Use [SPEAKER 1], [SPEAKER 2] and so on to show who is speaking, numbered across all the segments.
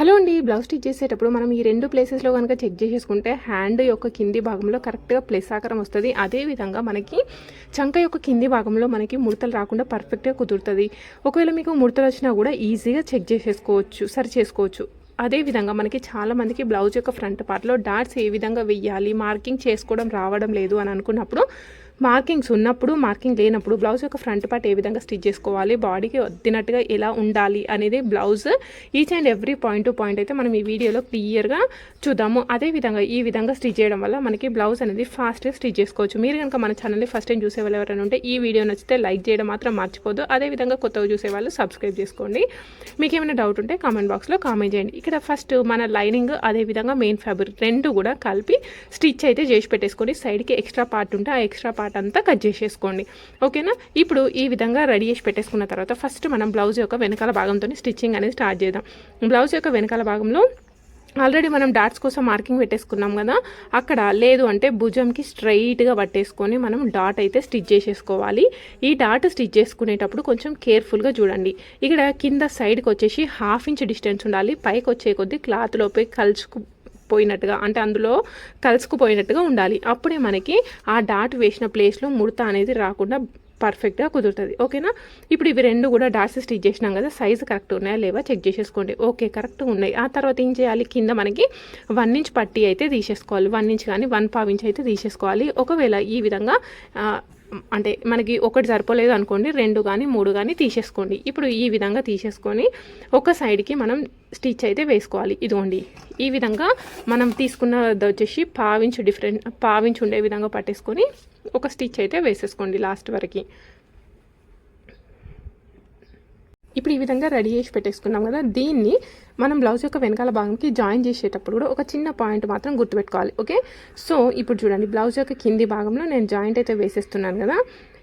[SPEAKER 1] Hello అండి blouse stitch చేసేటప్పుడు మనం ఈ రెండు ప్లేసెస్లో కనుక చెక్ చేసేసుకుంటే హ్యాండ్ యొక్క కింది భాగంలో కరెక్ట్గా ప్లేస్ ఆకారం వస్తుంది. అదేవిధంగా మనకి చంక యొక్క కింది భాగంలో మనకి ముడతలు రాకుండా పర్ఫెక్ట్గా కుదురుతుంది. ఒకవేళ మీకు ముడతలు వచ్చినా కూడా ఈజీగా చెక్ చేసేసుకోవచ్చు సరి చేసుకోవచ్చు. అదేవిధంగా మనకి చాలా మందికి బ్లౌజ్ యొక్క ఫ్రంట్ పార్ట్లో డాట్స్ ఏ విధంగా వెయ్యాలి మార్కింగ్ చేసుకోవడం రావడం లేదు అని అనుకున్నప్పుడు మార్కింగ్స్ ఉన్నప్పుడు మార్కింగ్ లేనప్పుడు బ్లౌజ్ యొక్క ఫ్రంట్ పార్ట్ ఏ విధంగా స్టిచ్ చేసుకోవాలి బాడీకి వద్దినట్టుగా ఎలా ఉండాలి అనేది blouse each and every point to point అయితే మనం ఈ వీడియోలో క్లియర్గా చూద్దాము. అదేవిధంగా ఈ విధంగా స్టిచ్ చేయడం వల్ల మనకి బ్లౌజ్ అనేది ఫాస్ట్గా స్టిచ్ చేసుకోవచ్చు. మీరు కనుక మన ఛానల్ని ఫస్ట్ టైం చూసే వాళ్ళు ఎవరైనా ఉంటే ఈ వీడియో నచ్చితే లైక్ చేయడం మాత్రం మర్చిపోదు. అదేవిధంగా కొత్తగా చూసే వాళ్ళు సబ్స్క్రైబ్ చేసుకోండి. మీకు ఏమైనా డౌట్ ఉంటే కామెంట్ బాక్స్లో కామెంట్ చేయండి. ఇక్కడ ఫస్ట్ మన లైనింగ్ అదేవిధంగా మెయిన్ ఫ్యాబ్రిక్ రెండు కూడా కలిపి స్టిచ్ అయితే చేసి పెట్టేసుకొని సైడ్కి ఎక్స్ట్రా పార్ట్ ఉంటే ఆ ఎక్స్ట్రా పార్ట్ అంతా కట్ చేసేసుకోండి. ఓకేనా? ఇప్పుడు ఈ విధంగా రెడీ చేసి పెట్టేసుకున్న తర్వాత ఫస్ట్ మనం బ్లౌజ్ యొక్క వెనకాల భాగంతో స్టిచ్చింగ్ అనేది స్టార్ట్ చేద్దాం. బ్లౌజ్ యొక్క వెనకాల భాగంలో ఆల్రెడీ మనం డాట్స్ కోసం మార్కింగ్ పెట్టేసుకున్నాం కదా? అక్కడ లేదు అంటే భుజంకి స్ట్రైట్గా పట్టేసుకొని మనం డాట్ అయితే స్టిచ్ చేసేసుకోవాలి. ఈ డాట్ స్టిచ్ చేసుకునేటప్పుడు కొంచెం కేర్ఫుల్గా చూడండి. ఇక్కడ కింద సైడ్కి వచ్చేసి హాఫ్ ఇంచ్ డిస్టెన్స్ ఉండాలి. పైకి వచ్చే కొద్దీ క్లాత్లోపై కలుసుకు పోయినట్టుగా అంటే అందులో కలుసుకుపోయినట్టుగా ఉండాలి. అప్పుడే మనకి ఆ డాట్ వేసిన ప్లేస్లో ముడత అనేది రాకుండా పర్ఫెక్ట్గా కుదురుతుంది. ఓకేనా? ఇప్పుడు ఇవి రెండు కూడా డాట్స్ స్టిచ్ చేసినాం కదా సైజు కరెక్ట్ ఉన్నాయా లేవా చెక్ చేసేసుకోండి. ఓకే కరెక్ట్గా ఉన్నాయి. ఆ తర్వాత ఏం చేయాలి? కింద మనకి వన్ ఇంచ్ పట్టి అయితే తీసేసుకోవాలి. వన్ ఇంచ్ కానీ వన్ పావు ఇంచ్ అయితే తీసేసుకోవాలి. ఒకవేళ ఈ విధంగా అంటే మనకి ఒకటి సరిపోలేదు అనుకోండి రెండు కానీ మూడు కానీ తీసేసుకోండి. ఇప్పుడు ఈ విధంగా తీసేసుకొని ఒక సైడ్కి మనం స్టిచ్ అయితే వేసుకోవాలి. ఇదిగోండి ఈ విధంగా మనం తీసుకున్నది వచ్చేసి పావించు డిఫరెంట్ పావించు ఉండే విధంగా పట్టేసుకొని ఒక స్టిచ్ అయితే వేసేసుకోండి లాస్ట్ వరకు. ఇప్పుడు ఈ విధంగా రెడీ చేసి పెట్టేసుకున్నాం కదా దీన్ని మనం బ్లౌజ్ యొక్క వెనకాల భాగంకి జాయిన్ చేసేటప్పుడు కూడా ఒక చిన్న పాయింట్ మాత్రం గుర్తుపెట్టుకోవాలి ఓకే? సో ఇప్పుడు చూడండి బ్లౌజ్ యొక్క కింది భాగంలో నేను జాయింట్ అయితే వేసేస్తున్నాను కదా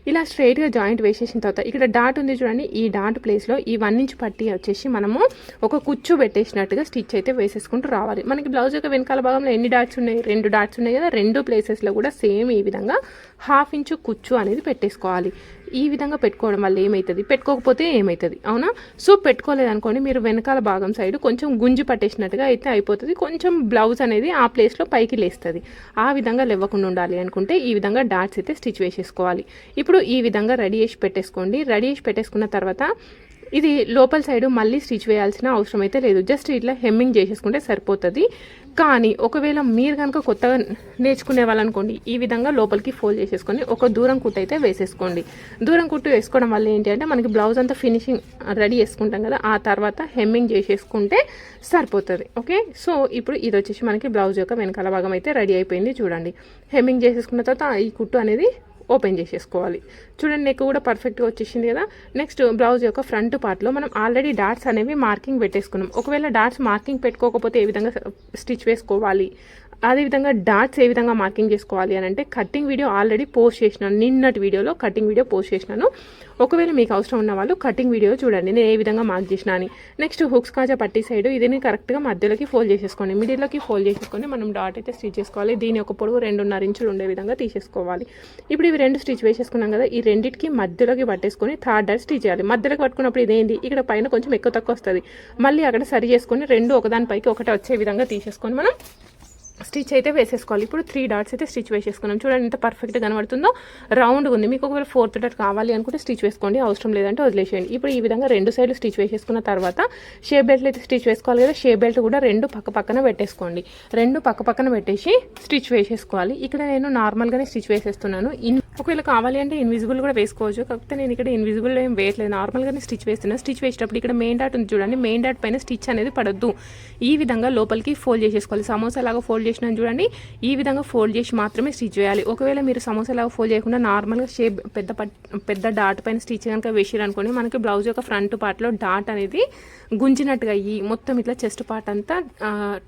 [SPEAKER 1] ఇలా స్ట్రైట్గా జాయింట్ వేసేసిన తర్వాత ఇక్కడ డాట్ ఉంది చూడండి ఈ డాట్ ప్లేస్లో ఈ వన్ ఇంచ్ పట్టి వచ్చేసి మనము ఒక కుచ్చు పెట్టేసినట్టుగా స్టిచ్ అయితే వేసేసుకుంటూ రావాలి. మనకి బ్లౌజ్ యొక్క వెనకాల భాగంలో ఎన్ని డాట్స్ ఉన్నాయి? రెండు డాట్స్ ఉన్నాయి కదా రెండు ప్లేసెస్లో కూడా సేమ్ ఈ విధంగా హాఫ్ ఇంచు కుచ్చు అనేది పెట్టేసుకోవాలి. ఈ విధంగా పెట్టుకోవడం వల్ల ఏమవుతుంది పెట్టుకోకపోతే ఏమవుతుంది అవునా? సో పెట్టుకోలేదు అనుకోండి మీరు వెనకాల భాగం సైడ్ కొంచెం గుంజి పట్టేసినట్టుగా అయితే అయిపోతుంది. కొంచెం బ్లౌజ్ అనేది ఆ ప్లేస్లో పైకి లేస్తుంది. ఆ విధంగా లేవకుండా ఉండాలి అనుకుంటే ఈ విధంగా డాట్స్ అయితే స్టిచ్ వేసేసుకోవాలి. ఇప్పుడు ఈ విధంగా రెడీ చేసి పెట్టేసుకోండి. రెడీ చేసి పెట్టేసుకున్న తర్వాత ఇది లోపల సైడ్ మళ్ళీ స్టిచ్ వేయాల్సిన అవసరం అయితే లేదు. జస్ట్ ఇట్లా హెమ్మింగ్ చేసేసుకుంటే సరిపోతుంది. కానీ ఒకవేళ మీరు కనుక కొత్తగా నేర్చుకునే వాళ్ళనుకోండి ఈ విధంగా లోపలికి ఫోల్డ్ చేసేసుకొని ఒక దూరం కుట్టు అయితే వేసేసుకోండి. దూరం కుట్టు వేసుకోవడం వల్ల ఏంటి అంటే మనకి బ్లౌజ్ అంతా ఫినిషింగ్ రెడీ చేసుకుంటాం కదా ఆ తర్వాత హెమ్మింగ్ చేసేసుకుంటే సరిపోతుంది. ఓకే సో ఇప్పుడు ఇది వచ్చేసి మనకి బ్లౌజ్ యొక్క వెనకాల భాగం అయితే రెడీ అయిపోయింది చూడండి. హెమ్మింగ్ చేసేసుకున్న తర్వాత ఈ కుట్టు అనేది ఓపెన్ చేసేసుకోవాలి. చూడండి నెక్ కూడా పర్ఫెక్ట్గా వచ్చేసింది కదా. నెక్స్ట్ బ్లౌజ్ యొక్క ఫ్రంట్ పార్ట్లో మనం ఆల్రెడీ డాట్స్ అనేవి మార్కింగ్ పెట్టేసుకున్నాం. ఒకవేళ డాట్స్ మార్కింగ్ పెట్టుకోకపోతే ఏ విధంగా స్టిచ్ వేసుకోవాలి? అదేవిధంగా డాట్స్ ఏ విధంగా మార్కింగ్ చేసుకోవాలి అని అంటే కటింగ్ వీడియో ఆల్రెడీ పోస్ట్ చేసినాను. నిన్నటి వీడియోలో కటింగ్ వీడియో పోస్ట్ చేసినాను. ఒకవేళ మీకు అవసరం ఉన్న వాళ్ళు కటింగ్ వీడియో చూడండి. నేను ఏ విధంగా మార్క్ చేసిన అని. నెక్స్ట్ హుక్స్ కాజా పట్టి సైడ్ ఇదిని కరెక్ట్గా మధ్యలోకి ఫోల్డ్ చేసేసుకోండి. మిడిల్లోకి ఫోల్డ్ చేసేసుకొని మనం డాట్ అయితే స్టిచ్ చేసుకోవాలి. దీని ఒక పొడవు రెండున్నర ఇంచులు ఉండే విధంగా తీసేసుకోవాలి. ఇప్పుడు ఇవి రెండు స్టిచ్ వేసేసుకున్నాం కదా ఈ రెండింటికి మధ్యలోకి పట్టేసుకొని థర్డ్ డాట్ స్టిచ్ చేయాలి. మధ్యలోకి పట్టుకున్నప్పుడు ఇదేంది? ఇక్కడ పైన కొంచెం ఎక్కువ తక్కువ వస్తుంది. మళ్ళీ అక్కడ సరి చేసుకొని రెండు ఒకదానిపైకి ఒకటి వచ్చే విధంగా తీసేసుకొని మనం స్టిచ్ అయితే వేసేసుకోవాలి. ఇప్పుడు త్రీ డాట్స్ అయితే స్టిచ్ వేసేసుకున్నాం. చూడండి ఎంత పర్ఫెక్ట్గా కనబడుతుందో. రౌండ్గా ఉంది. మీకు ఒకవేళ ఫోర్త్ డాట్ కావాలి అనుకుంటే స్టిచ్ వేసుకోండి. అవసరం లేదంటే వదిలేసేయండి. ఇప్పుడు ఈ విధంగా రెండు సైడ్లు స్టిచ్ వేసేసుకున్న తర్వాత షే బెల్ట్లు అయితే స్టిచ్ వేసుకోవాలి కదా. షే బెల్ట్ కూడా రెండు పక్క పక్కన పెట్టేసుకోండి. రెండు పక్క పక్కన పెట్టేసి స్టిచ్ వేసేసుకోవాలి. ఇక్కడ నేను నార్మల్గానే స్టిచ్ వేసేస్తున్నాను. ఇన్ ఒకవేళ కావాలి అంటే ఇన్విజిబుల్ కూడా వేసుకోవచ్చు. కాకపోతే నేను ఇక్కడ ఇన్విజిబుల్ ఏం వేయట్లేదు. నార్మల్గానే స్టిచ్ వేస్తున్నాను స్టిచ్ వేసేటప్పుడు ఇక్కడ మెయిన్ డాట్ ఉంది చూడండి. మెయిన్ డాట్ పైన స్టిచ్ అనేది పడద్దు. ఈ విధంగా లోపలికి ఫోల్డ్ చేసేసుకోవాలి. సమోసా లాగా ఫోల్డ్ చేసినాను చూడండి. ఈ విధంగా ఫోల్డ్ చేసి మాత్రమే స్టిచ్ చేయాలి. ఒకవేళ మీరు సమోసాలాగా ఫోల్డ్ చేయకుండా నార్మల్గా షేప్ పెద్ద పెద్ద డాట్ పైన స్టిచ్ కనుక వేసారనుకోండి మనకి బ్లౌజ్ యొక్క ఫ్రంట్ పార్ట్లో డాట్ అనేది గుంజినట్టుగా అయ్యి మొత్తం ఇట్లా చెస్ట్ పార్ట్ అంతా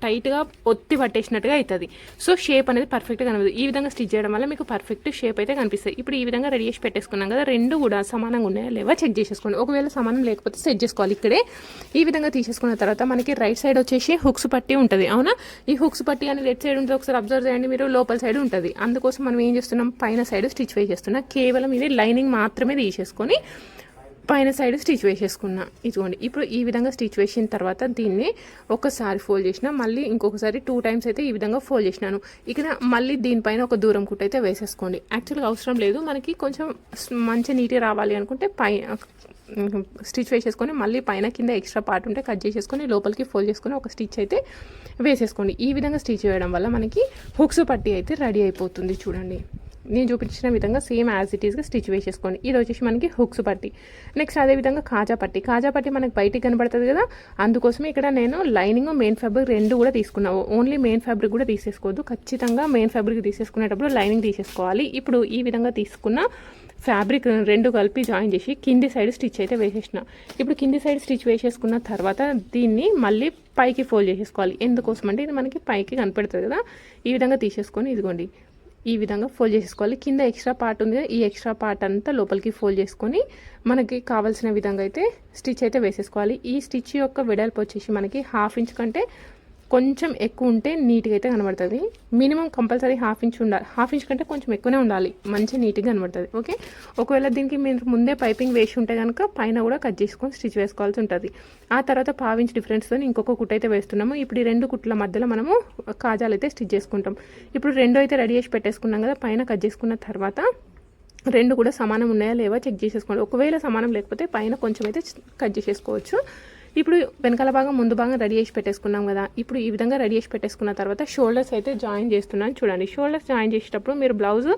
[SPEAKER 1] టైట్గా ఒత్తి పట్టేసినట్టుగా అవుతుంది సో షేప్ అనేది పర్ఫెక్ట్గా కనిపిస్తుంది ఈ విధంగా స్టిచ్ చేయడం వల్ల మీకు పర్ఫెక్ట్ షేప్ అయితే కనిపిస్తుంది. ఇప్పుడు ఈ విధంగా రెడీ చేసి పెట్టేసుకున్నాం కదా రెండు కూడా సమానంగా ఉన్నాయా లేవా చెక్ చేసేసుకోండి. ఒకవేళ సమానం లేకపోతే సెట్ చేసుకోవాలి ఇక్కడే. ఈ విధంగా తీసేసుకున్న తర్వాత మనకి రైట్ సైడ్ వచ్చేసి హుక్స్ పట్టి ఉంటుంది అవునా? ఈ హుక్స్ పట్టి అనేది రెడ్ సైడ్ ఉంటుంది ఒకసారి అబ్జర్వ్ చేయండి మీరు లోపల సైడ్ ఉంటుంది. అందుకోసం మనం ఏం చేస్తున్నాం? పైన సైడ్ స్టిచ్ వేసేస్తున్నాం. కేవలం ఇది లైనింగ్ మాత్రమే తీసేసుకొని పైన సైడ్ స్టిచ్ వేసేసుకున్నా. ఇదిగోండి ఇప్పుడు ఈ విధంగా స్టిచ్ వేసిన తర్వాత దీన్ని ఒకసారి ఫోల్డ్ చేసిన మళ్ళీ ఇంకొకసారి టూ టైమ్స్ అయితే ఈ విధంగా ఫోల్డ్ చేసినాను. ఇక్కడ మళ్ళీ దీనిపైన ఒక దూరం కుట్ట అయితే వేసేసుకోండి. యాక్చువల్గా అవసరం లేదు మనకి కొంచెం మంచి నీట్గా రావాలి అనుకుంటే పై స్టిచ్ వేసేసుకొని మళ్ళీ పైన కింద ఎక్స్ట్రా పార్ట్ ఉంటే కట్ చేసేసుకొని లోపలికి ఫోల్డ్ చేసుకొని ఒక స్టిచ్ అయితే వేసేసుకోండి. ఈ విధంగా స్టిచ్ వేయడం వల్ల మనకి హుక్స్ పట్టి అయితే రెడీ అయిపోతుంది చూడండి. నేను చూపించిన విధంగా సేమ్ యాజ్ ఇట్ ఈస్గా స్టిచ్ వేసేసుకోండి. ఇది వచ్చేసి మనకి హుక్స్ పట్టి. నెక్స్ట్ అదే విధంగా కాజా పట్టి. కాజా పట్టి మనకి బయటికి కనబడుతుంది కదా అందుకోసమే ఇక్కడ నేను లైనింగ్ మెయిన్ ఫ్యాబ్రిక్ రెండు కూడా తీసుకున్నాను ఓన్లీ మెయిన్ ఫ్యాబ్రిక్ కూడా తీసేసుకోవద్దు. ఖచ్చితంగా మెయిన్ ఫ్యాబ్రిక్ తీసేసుకునేటప్పుడు లైనింగ్ తీసేసుకోవాలి. ఇప్పుడు ఈ విధంగా తీసుకున్న ఫ్యాబ్రిక్ రెండు కలిపి జాయిన్ చేసి కింది సైడ్ స్టిచ్ అయితే వేసేసిన. ఇప్పుడు కింది సైడ్ స్టిచ్ వేసేసుకున్న తర్వాత దీన్ని మళ్ళీ పైకి ఫోల్డ్ చేసేసుకోవాలి. ఎందుకోసం అంటే ఇది మనకి పైకి కనపడుతుంది కదా. ఈ విధంగా తీసేసుకొని ఇదిగోండి. ఈ విధంగా ఫోల్డ్ చేసేసుకోవాలి. కింద ఎక్స్ట్రా పార్ట్ ఉంది కదా ఈ ఎక్స్ట్రా పార్ట్ అంతా లోపలికి ఫోల్డ్ చేసుకొని మనకి కావాల్సిన విధంగా అయితే స్టిచ్ అయితే వేసేసుకోవాలి. ఈ స్టిచ్ యొక్క వెడల్పు వచ్చేసి మనకి హాఫ్ ఇంచ్ కంటే కొంచెం ఎక్కువ ఉంటే నీట్గా అయితే కనబడుతుంది. మినిమం కంపల్సరీ హాఫ్ ఇంచ్ ఉండాలి. హాఫ్ ఇంచ్ కంటే కొంచెం ఎక్కువనే ఉండాలి. మంచి నీట్గా కనబడుతుంది. ఓకే? ఒకవేళ దీనికి మీరు ముందే పైపింగ్ వేసి ఉంటే కనుక పైన కూడా కట్ చేసుకొని స్టిచ్ వేసుకోవాల్సి ఉంటుంది. ఆ తర్వాత పావించ్ డిఫరెన్స్తో ఇంకొక కుట్ట అయితే వేస్తున్నాము. ఇప్పుడు ఈ రెండు కుట్ల మధ్యలో మనము కాజాలు అయితే స్టిచ్ చేసుకుంటాం. ఇప్పుడు రెండు అయితే రెడీ చేసి పెట్టేసుకున్నాం కదా పైన కట్ చేసుకున్న తర్వాత రెండు కూడా సమానం ఉన్నాయా లేవా చెక్ చేసేసుకోండి. ఒకవేళ సమానం లేకపోతే పైన కొంచెం అయితే కట్ చేసేసుకోవచ్చు. ఇప్పుడు వెనకాల భాగం ముందు భాగం రెడీ చేసి పెట్టేసుకున్నాం కదా. ఇప్పుడు ఈ విధంగా రెడీ చేసి పెట్టేసుకున్న తర్వాత షోల్డర్స్ అయితే జాయిన్ చేస్తున్నాను చూడండి. షోల్డర్స్ జాయిన్ చేసేటప్పుడు మీరు బ్లౌజ్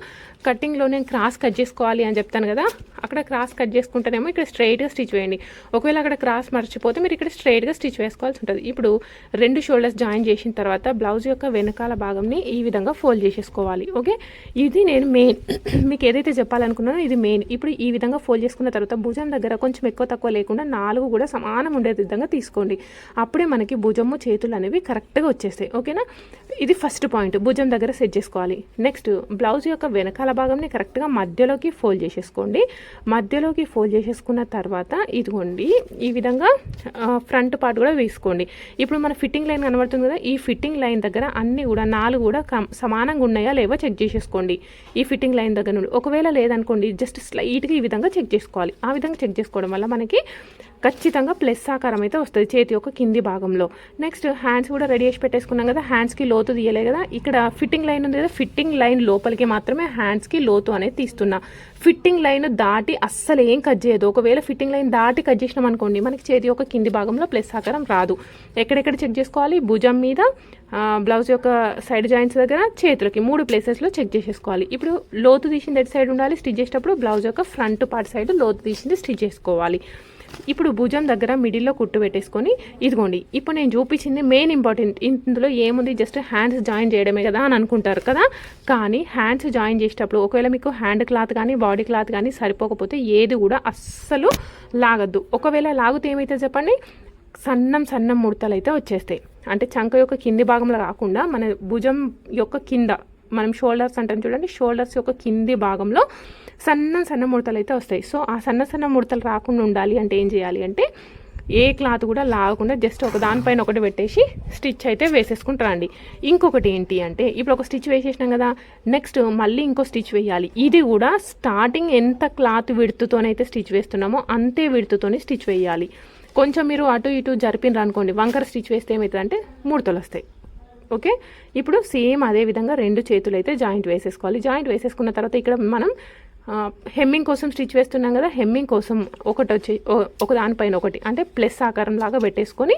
[SPEAKER 1] కటింగ్లో నేను క్రాస్ కట్ చేసుకోవాలి అని చెప్తాను కదా. అక్కడ క్రాస్ కట్ చేసుకుంటేనేమో ఇక్కడ స్ట్రైట్గా స్టిచ్ వేయండి. ఒకవేళ అక్కడ క్రాస్ మర్చిపోతే మీరు ఇక్కడ స్ట్రైట్గా స్టిచ్ వేసుకోవాల్సి ఉంటుంది. ఇప్పుడు రెండు షోల్డర్స్ జాయిన్ చేసిన తర్వాత బ్లౌజ్ యొక్క వెనకాల భాగంని ఈ విధంగా ఫోల్డ్ చేసేసుకోవాలి. ఓకే? ఇది నేను మెయిన్ మీకు ఏదైతే చెప్పాలనుకున్నానో ఇది మెయిన్ ఇప్పుడు ఈ విధంగా ఫోల్డ్ చేసుకున్న తర్వాత భుజం దగ్గర కొంచెం ఎక్కువ తక్కువ లేకుండా నాలుగు కూడా సమానం ఉండేది. విధంగా తీసుకోండి. అప్పుడే మనకి భుజము చేతులు అనేవి కరెక్ట్గా వచ్చేస్తాయి. ఓకేనా? ఇది ఫస్ట్ పాయింట్. భుజం దగ్గర సెట్ చేసుకోవాలి. నెక్స్ట్ బ్లౌజ్ యొక్క వెనకాల భాగంని కరెక్ట్గా మధ్యలోకి ఫోల్డ్ చేసేసుకోండి. మధ్యలోకి ఫోల్డ్ చేసేసుకున్న తర్వాత ఇదిగోండి ఈ విధంగా ఫ్రంట్ పార్ట్ కూడా వేసుకోండి. ఇప్పుడు మన ఫిట్టింగ్ లైన్ కనబడుతుంది కదా ఈ ఫిట్టింగ్ లైన్ దగ్గర అన్ని కూడా నాలుగు కూడా కం- సమానంగా ఉన్నాయా లేవో చెక్ చేసేసుకోండి. ఈ ఫిట్టింగ్ లైన్ దగ్గర నుండి. ఒకవేళ లేదనుకోండి జస్ట్ స్లైట్గా ఈ విధంగా చెక్ చేసుకోవాలి. ఆ విధంగా చెక్ చేసుకోవడం వల్ల మనకి ఖచ్చితంగా ప్లస్ ఆకారం అయితే వస్తుంది చేతి యొక్క కింది భాగంలో. నెక్స్ట్ హ్యాండ్స్ కూడా రెడీ చేసి పెట్టేసుకున్నాం కదా హ్యాండ్స్కి లోతు తీయలే కదా. ఇక్కడ ఫిట్టింగ్ లైన్ ఉంది కదా ఫిట్టింగ్ లైన్ లోపలికి మాత్రమే హ్యాండ్స్కి లోతు అనేది తీస్తున్నా. ఫిట్టింగ్ లైన్ దాటి అస్సలు ఏం కట్ చేయదు. ఒకవేళ ఫిట్టింగ్ లైన్ దాటి కట్ చేసినాం అనుకోండి మనకి చేతి యొక్క కింది భాగంలో ప్లస్ ఆకారం రాదు. ఎక్కడెక్కడ చెక్ చేసుకోవాలి? భుజం మీద బ్లౌజ్ యొక్క సైడ్ జాయింట్స్ దగ్గర చేతులకి మూడు ప్లేసెస్లో చెక్ చేసేసుకోవాలి. ఇప్పుడు లోతు తీసింది ఎటు సైడ్ ఉండాలి? స్టిచ్ చేసేటప్పుడు బ్లౌజ్ యొక్క ఫ్రంట్ పార్ట్ సైడ్ లోతు తీసింది స్టిచ్ చేసుకోవాలి. ఇప్పుడు భుజం దగ్గర మిడిల్లో కుట్టు పెట్టేసుకొని ఇదిగోండి ఇప్పుడు నేను చూపించింది మెయిన్ ఇంపార్టెంట్ ఇందులో ఏముంది? జస్ట్ హ్యాండ్స్ జాయిన్ చేయడమే కదా అని అనుకుంటారు కదా? కానీ హ్యాండ్స్ జాయిన్ చేసేటప్పుడు ఒకవేళ మీకు హ్యాండ్ క్లాత్ కానీ బాడీ క్లాత్ కానీ సరిపోకపోతే ఏది కూడా అస్సలు లాగద్దు. ఒకవేళ లాగితే ఏమైతే చెప్పండి? సన్నం సన్నం ముడతలు అయితే వచ్చేస్తాయి. అంటే చంక యొక్క కింది భాగంలో కాకుండా మన భుజం యొక్క కింద మనం షోల్డర్స్ అంటాం చూడండి షోల్డర్స్ యొక్క కింది భాగంలో సన్న సన్న ముడతలు అయితే వస్తాయి. సో ఆ సన్న సన్న ముడతలు రాకుండా ఉండాలి అంటే ఏం చేయాలి అంటే ఏ క్లాత్ కూడా లాగకుండా జస్ట్ ఒక దానిపైన ఒకటి పెట్టేసి స్టిచ్ అయితే వేసేసుకుంటారండి ఇంకొకటి ఏంటి అంటే ఇప్పుడు ఒక స్టిచ్ వేసేసినాం కదా నెక్స్ట్ మళ్ళీ ఇంకో స్టిచ్ వేయాలి. ఇది కూడా స్టార్టింగ్ ఎంత క్లాత్ విడుతుతోనైతే స్టిచ్ వేస్తున్నామో అంతే విడుతుతోనే స్టిచ్ వేయాలి. కొంచెం మీరు అటు ఇటు జరిపినరు అనుకోండి వంకర స్టిచ్ వేస్తే ఏమవుతుందంటే ముడతలు వస్తాయి. ఓకే? ఇప్పుడు సేమ్ అదే విధంగా రెండు చేతులు అయితే జాయింట్ వేసేసుకోవాలి. జాయింట్ వేసేసుకున్న తర్వాత ఇక్కడ మనం హెమ్మింగ్ కోసం స్టిచ్ వేస్తున్నాం కదా హెమ్మింగ్ కోసం ఒకటి వచ్చి ఒక దానిపైన ఒకటి అంటే ప్లస్ ఆకారం లాగా పెట్టేసుకొని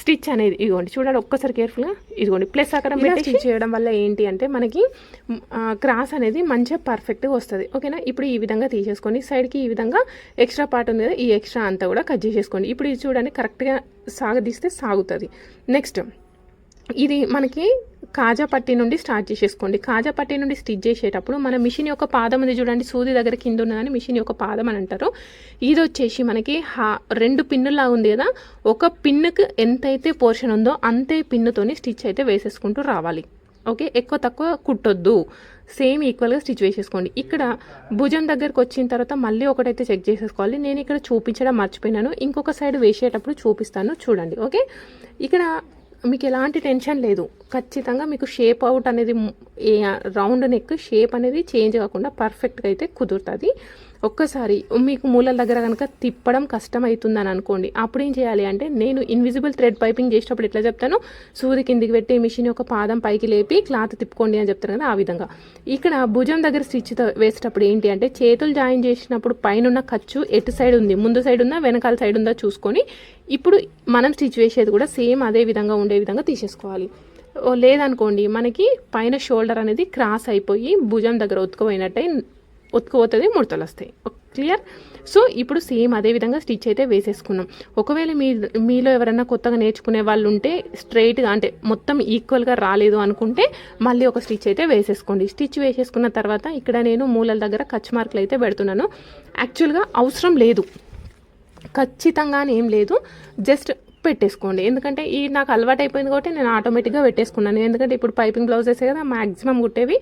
[SPEAKER 1] స్టిచ్ అనేది ఇదిగోండి చూడండి ఒక్కసారి కేర్ఫుల్గా ఇదిగోండి ప్లస్ ఆకారం పెట్టి స్టిచ్ చేయడం వల్ల ఏంటి అంటే మనకి క్రాస్ అనేది మంచిగా పర్ఫెక్ట్గా వస్తుంది. ఓకేనా? ఇప్పుడు ఈ విధంగా తీసేసుకొని సైడ్కి ఈ విధంగా ఎక్స్ట్రా పార్ట్ ఉంది కదా ఈ ఎక్స్ట్రా అంతా కూడా కట్ చేసేసుకోండి. ఇప్పుడు ఇది చూడండి కరెక్ట్గా సాగదీస్తే సాగుతుంది. నెక్స్ట్ ఇది మనకి కాజా పట్టి నుండి స్టార్ట్ చేసేసుకోండి. కాజా పట్టి నుండి స్టిచ్ చేసేటప్పుడు మన మిషన్ యొక్క పాదం ఉంది చూడండి సూది దగ్గర కింద ఉన్నదని మిషన్ యొక్క పాదం అని అంటారు. ఇది వచ్చేసి మనకి హా రెండు పిన్నులా ఉంది కదా ఒక పిన్నుకు ఎంతైతే పోర్షన్ ఉందో అంతే పిన్నుతోని స్టిచ్ అయితే వేసేసుకుంటూ రావాలి. ఓకే ఎక్కువ తక్కువ కుట్టొద్దు. సేమ్ ఈక్వల్గా స్టిచ్ వేసేసుకోండి. ఇక్కడ భుజం దగ్గరకు వచ్చిన తర్వాత మళ్ళీ ఒకటైతే చెక్ చేసేసుకోవాలి. నేను ఇక్కడ చూపించడం మర్చిపోయినాను. ఇంకొక సైడ్ వేసేటప్పుడు చూపిస్తాను చూడండి. ఓకే ఇక్కడ మీకు ఎలాంటి టెన్షన్ లేదు. ఖచ్చితంగా మీకు షేప్ అవుట్ అనేది రౌండ్ నెక్ షేప్ అనేది చేంజ్ కాకుండా పర్ఫెక్ట్గా అయితే కుదురుతుంది. ఒక్కసారి మీకు మూలల దగ్గర కనుక తిప్పడం కష్టమవుతుందని అనుకోండి అప్పుడు ఏం చేయాలి అంటే నేను ఇన్విజిబుల్ థ్రెడ్ పైపింగ్ చేసేటప్పుడు ఎట్లా చెప్తాను? సూది కిందికి పెట్టి మిషన్ యొక్క పాదం పైకి లేపి క్లాత్ తిప్పుకోండి అని చెప్తాను కదా ఆ విధంగా. ఇక్కడ భుజం దగ్గర స్టిచ్ వేసేటప్పుడు ఏంటి అంటే చేతులు జాయిన్ చేసినప్పుడు పైన ఖర్చు ఎటు సైడ్ ఉంది? ముందు సైడ్ ఉందా? వెనకాల సైడ్ ఉందా? చూసుకొని ఇప్పుడు మనం స్టిచ్ వేసేది కూడా సేమ్ అదే విధంగా ఉండే విధంగా తీసేసుకోవాలి. లేదనుకోండి మనకి పైన షోల్డర్ అనేది క్రాస్ అయిపోయి భుజం దగ్గర ఒత్తుకుపోయినట్టయి ఒత్తుకుపోతుంది ముడతలు వస్తాయి క్లియర్? సో ఇప్పుడు సేమ్ అదే విధంగా స్టిచ్ అయితే వేసేసుకున్నాం. ఒకవేళ మీ మీలో ఎవరైనా కొత్తగా నేర్చుకునే వాళ్ళు ఉంటే స్ట్రైట్గా అంటే మొత్తం ఈక్వల్గా రాలేదు అనుకుంటే మళ్ళీ ఒక స్టిచ్ అయితే వేసేసుకోండి. స్టిచ్ వేసేసుకున్న తర్వాత ఇక్కడ నేను మూలల దగ్గర కచ్ మార్కులు అయితే పెడుతున్నాను. యాక్చువల్గా అవసరం లేదు. ఖచ్చితంగా ఏం లేదు. జస్ట్ పెట్టేసుకోండి. ఎందుకంటే ఈ నాకు అలవాటు అయిపోయింది కాబట్టి నేను ఆటోమేటిక్గా పెట్టేసుకున్నాను. ఎందుకంటే ఇప్పుడు పైపింగ్ బ్లౌజెస్ కదా మ్యాక్సిమం కుట్టేవి.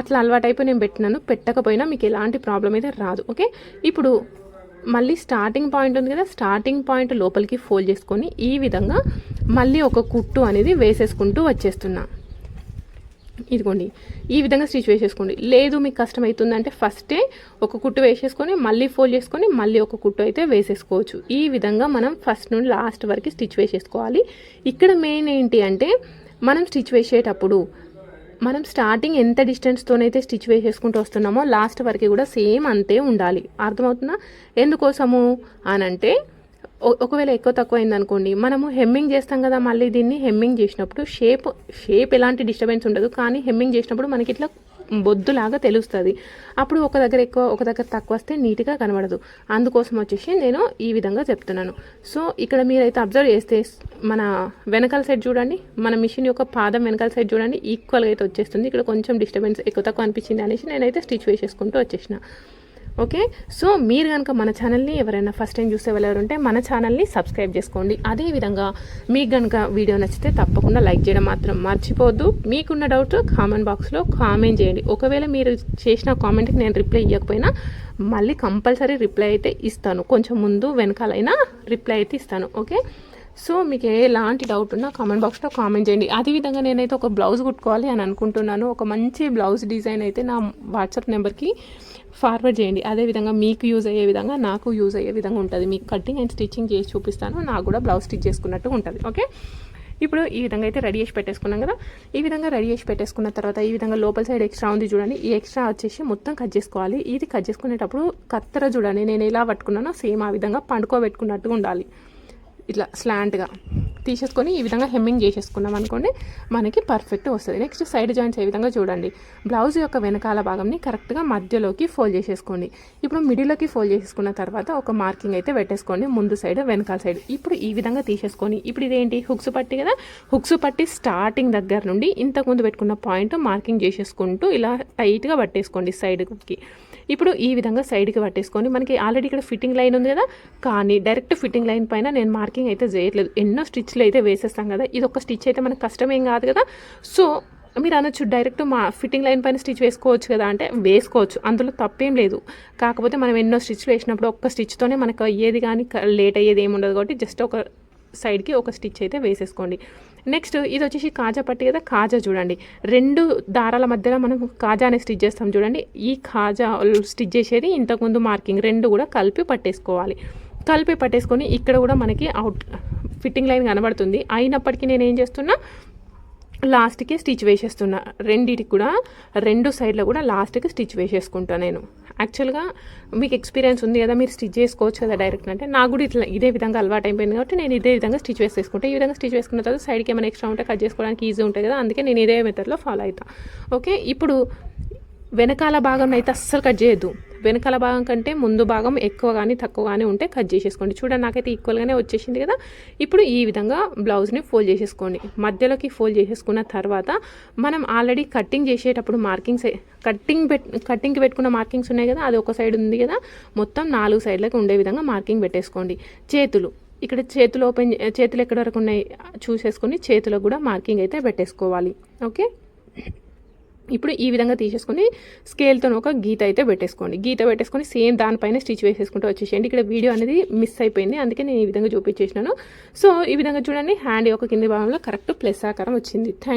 [SPEAKER 1] అట్లా అలవాటు అయిపోయి నేను పెట్టినాను. పెట్టకపోయినా మీకు ఎలాంటి ప్రాబ్లం అయితే రాదు. ఓకే ఇప్పుడు మళ్ళీ స్టార్టింగ్ పాయింట్ ఉంది కదా స్టార్టింగ్ పాయింట్ లోపలికి ఫోల్డ్ చేసుకొని ఈ విధంగా మళ్ళీ ఒక కుట్టు అనేది వేసేసుకుంటూ వచ్చేస్తున్నాను ఇదిగోండి ఈ విధంగా స్టిచ్ వేసేసుకోండి. లేదు మీకు కష్టం అవుతుందంటే ఫస్టే ఒక కుట్టు వేసేసుకొని మళ్ళీ ఫోల్డ్ చేసుకొని మళ్ళీ ఒక కుట్టు అయితే వేసేసుకోవచ్చు. ఈ విధంగా మనం ఫస్ట్ నుండి లాస్ట్ వరకు స్టిచ్ వేసేసుకోవాలి. ఇక్కడ మెయిన్ ఏంటి అంటే మనం స్టిచ్ వేసేటప్పుడు మనం స్టార్టింగ్ ఎంత డిస్టెన్స్తోనైతే స్టిచ్ వేసేసుకుంటూ వస్తున్నామో లాస్ట్ వరకు కూడా సేమ్ అంతే ఉండాలి. అర్థమవుతుందా? ఎందుకోసము? అనంటే ఒకవేళ ఎక్కువ తక్కువ అయింది అనుకోండి మనము హెమ్మింగ్ చేస్తాం కదా మళ్ళీ దీన్ని హెమ్మింగ్ చేసినప్పుడు షేప్ షేప్ ఎలాంటి డిస్టర్బెన్స్ ఉండదు కానీ హెమ్మింగ్ చేసినప్పుడు మనకి ఇట్లా బొద్దులాగా తెలుస్తుంది. అప్పుడు ఒక దగ్గర ఎక్కువ ఒక దగ్గర తక్కువ వస్తే నీట్గా కనబడదు. అందుకోసం వచ్చేసి నేను ఈ విధంగా చెప్తున్నాను. సో ఇక్కడ మీరైతే అబ్జర్వ్ చేస్తే మన వెనకాల సైడ్ చూడండి మన మిషన్ యొక్క పాదం వెనకాల సైడ్ చూడండి ఈక్వల్గా అయితే వచ్చేస్తుంది. ఇక్కడ కొంచెం డిస్టర్బెన్స్ ఎక్కువ తక్కువ అనిపించింది అనేసి నేనైతే స్టిచ్ వేసేసుకుంటూ వచ్చేసిన. ఓకే? సో మీరు కనుక మన ఛానల్ని ఎవరైనా ఫస్ట్ టైం చూసే వాళ్ళు ఉంటే మన ఛానల్ని సబ్స్క్రైబ్ చేసుకోండి. అదేవిధంగా మీకు కనుక వీడియో నచ్చితే తప్పకుండా లైక్ చేయడం మాత్రం మర్చిపోవద్దు. మీకున్న డౌట్ కామెంట్ బాక్స్లో కామెంట్ చేయండి. ఒకవేళ మీరు చేసిన కామెంట్కి నేను రిప్లై ఇవ్వకపోయినా మళ్ళీ కంపల్సరీ రిప్లై అయితే ఇస్తాను. కొంచెం ముందు వెనకాలైనా రిప్లై అయితే ఇస్తాను. ఓకే? సో మీకు ఎలాంటి డౌట్ ఉన్నా కామెంట్ బాక్స్లో కామెంట్ చేయండి. అదేవిధంగా నేనైతే ఒక బ్లౌజ్ కుట్టుకోవాలి అని అనుకుంటున్నాను. ఒక మంచి బ్లౌజ్ డిజైన్ అయితే నా వాట్సాప్ నెంబర్కి ఫార్వర్డ్ చేయండి. అదేవిధంగా మీకు యూజ్ అయ్యే విధంగా నాకు యూజ్ అయ్యే విధంగా ఉంటుంది. మీకు కటింగ్ అండ్ స్టిచ్చింగ్ చేసి చూపిస్తాను. నాకు కూడా బ్లౌజ్ స్టిచ్ చేసుకున్నట్టు ఉంటుంది. ఓకే ఇప్పుడు ఈ విధంగా అయితే రెడీ చేసి పెట్టేసుకున్నాం కదా. ఈ విధంగా రెడీ చేసి పెట్టేసుకున్న తర్వాత ఈ విధంగా లోపల సైడ్ ఎక్స్ట్రా ఉంది చూడండి. ఈ ఎక్స్ట్రా వచ్చేసి మొత్తం కట్ చేసుకోవాలి. ఇది కట్ చేసుకునేటప్పుడు కత్తెర చూడండి. నేను ఎలా పట్టుకున్నానో సేమ్ ఆ విధంగా పండుకోబెట్టుకున్నట్టుగా ఉండాలి. ఇట్లా స్లాంట్గా తీసేసుకొని ఈ విధంగా హెమ్మింగ్ చేసేసుకున్నాం అనుకోండి మనకి పర్ఫెక్ట్ వస్తుంది. నెక్స్ట్ సైడ్ జాయింట్స్ ఏ విధంగా చూడండి. బ్లౌజ్ యొక్క వెనకాల భాగంని కరెక్ట్గా మధ్యలోకి ఫోల్డ్ చేసేసుకోండి. ఇప్పుడు మిడిల్లోకి ఫోల్డ్ చేసేసుకున్న తర్వాత ఒక మార్కింగ్ అయితే పెట్టేసుకోండి. ముందు సైడ్ వెనకాల సైడ్ ఇప్పుడు ఈ విధంగా తీసేసుకొని ఇప్పుడు ఇదేంటి? హుక్స్ పట్టి కదా? హుక్స్ పట్టి స్టార్టింగ్ దగ్గర నుండి ఇంతకుముందు పెట్టుకున్న పాయింట్ మార్కింగ్ చేసేసుకుంటూ ఇలా టైట్గా పట్టేసుకోండి సైడ్కి ఇప్పుడు ఈ విధంగా సైడ్కి పట్టేసుకొని మనకి ఆల్రెడీ ఇక్కడ ఫిట్టింగ్ లైన్ ఉంది కదా? కానీ డైరెక్ట్ ఫిట్టింగ్ లైన్ పైన నేను మార్కింగ్ అయితే చేయట్లేదు. ఎన్నో స్టిచ్ స్టిచ్లు అయితే వేసేస్తాం కదా. ఇది ఒక స్టిచ్ అయితే మనకు కష్టమేం కాదు కదా. సో మీరు అనొచ్చు డైరెక్ట్ మా ఫిట్టింగ్ లైన్ పైన స్టిచ్ వేసుకోవచ్చు కదా అంటే వేసుకోవచ్చు. అందులో తప్పేం లేదు. కాకపోతే మనం ఎన్నో స్టిచ్లు వేసినప్పుడు ఒక్క స్టిచ్తోనే మనకు అయ్యేది కానీ లేట్ అయ్యేది ఏమి ఉండదు కాబట్టి జస్ట్ ఒక సైడ్కి ఒక స్టిచ్ అయితే వేసేసుకోండి. నెక్స్ట్ ఇది వచ్చేసి కాజా పట్టి కదా. కాజా చూడండి. రెండు దారాల మధ్యలో మనం కాజా అనే స్టిచ్ చేస్తాం చూడండి. ఈ కాజా స్టిచ్ చేసేది ఇంతకుముందు మార్కింగ్ రెండు కూడా కలిపి పట్టేసుకోవాలి. కలిపి పట్టేసుకొని ఇక్కడ కూడా మనకి అవుట్ ఫిట్టింగ్ లైన్ కనబడుతుంది. అయినప్పటికీ నేను ఏం చేస్తున్నా లాస్ట్కి స్టిచ్ వేసేస్తున్నా. రెండిటికి కూడా రెండు సైడ్లో కూడా లాస్ట్కి స్టిచ్ వేసేసుకుంటాను నేను. యాక్చువల్గా మీకు ఎక్స్పీరియన్స్ ఉంది కదా మీరు స్టిచ్ చేసుకోవచ్చు కదా డైరెక్ట్ అంటే నాకు కూడా ఇట్లా ఇదే విధంగా అలవాటు అయిపోయింది కాబట్టి నేను ఇదే విధంగా స్టిచ్ వేసేసుకుంటే. ఈ విధంగా స్టిచ్ వేసుకున్న తర్వాత సైడ్కి ఏమైనా ఎక్స్ట్రా ఉంటే కట్ చేసుకోవడానికి ఈజీ ఉంటుంది కదా అందుకే నేను ఇదే మెథడ్లో ఫాలో అవుతాను ఓకే? ఇప్పుడు వెనకాల భాగం అయితే అస్సలు కట్ చేయొద్దు. వెనకాల భాగం కంటే ముందు భాగం ఎక్కువ కానీ తక్కువ కానీ ఉంటే కట్ చేసేసుకోండి. చూడండి నాకైతే ఈక్వల్గానే వచ్చేసింది కదా. ఇప్పుడు ఈ విధంగా బ్లౌజ్ని ఫోల్డ్ చేసేసుకోండి. మధ్యలోకి ఫోల్డ్ చేసేసుకున్న తర్వాత మనం ఆల్రెడీ కటింగ్ చేసేటప్పుడు మార్కింగ్స్ కటింగ్ పెట్ కటింగ్కి పెట్టుకున్న మార్కింగ్స్ ఉన్నాయి కదా అది ఒక సైడ్ ఉంది కదా. మొత్తం నాలుగు సైడ్లకు ఉండే విధంగా మార్కింగ్ పెట్టేసుకోండి. చేతులు ఇక్కడ చేతులు ఓపెన్ చేతులు ఎక్కడి వరకు ఉన్నాయి? చూసేసుకొని చేతులకు కూడా మార్కింగ్ అయితే పెట్టేసుకోవాలి. ఓకే ఇప్పుడు ఈ విధంగా తీసేసుకొని స్కేల్తో ఒక గీత అయితే పెట్టేసుకోండి. గీత పెట్టేసుకొని సేమ్ దానిపైన స్టిచ్ వేసేసుకుంటూ వచ్చేసేయండి. ఇక్కడ వీడియో అనేది మిస్ అయిపోయింది. అందుకే నేను ఈ విధంగా చూపించేసినాను. సో ఈ విధంగా చూడండి. హ్యాండ్ యొక్క కింది భాగంలో కరెక్ట్ ప్లస్ ఆకారం వచ్చింది. థ్యాంక్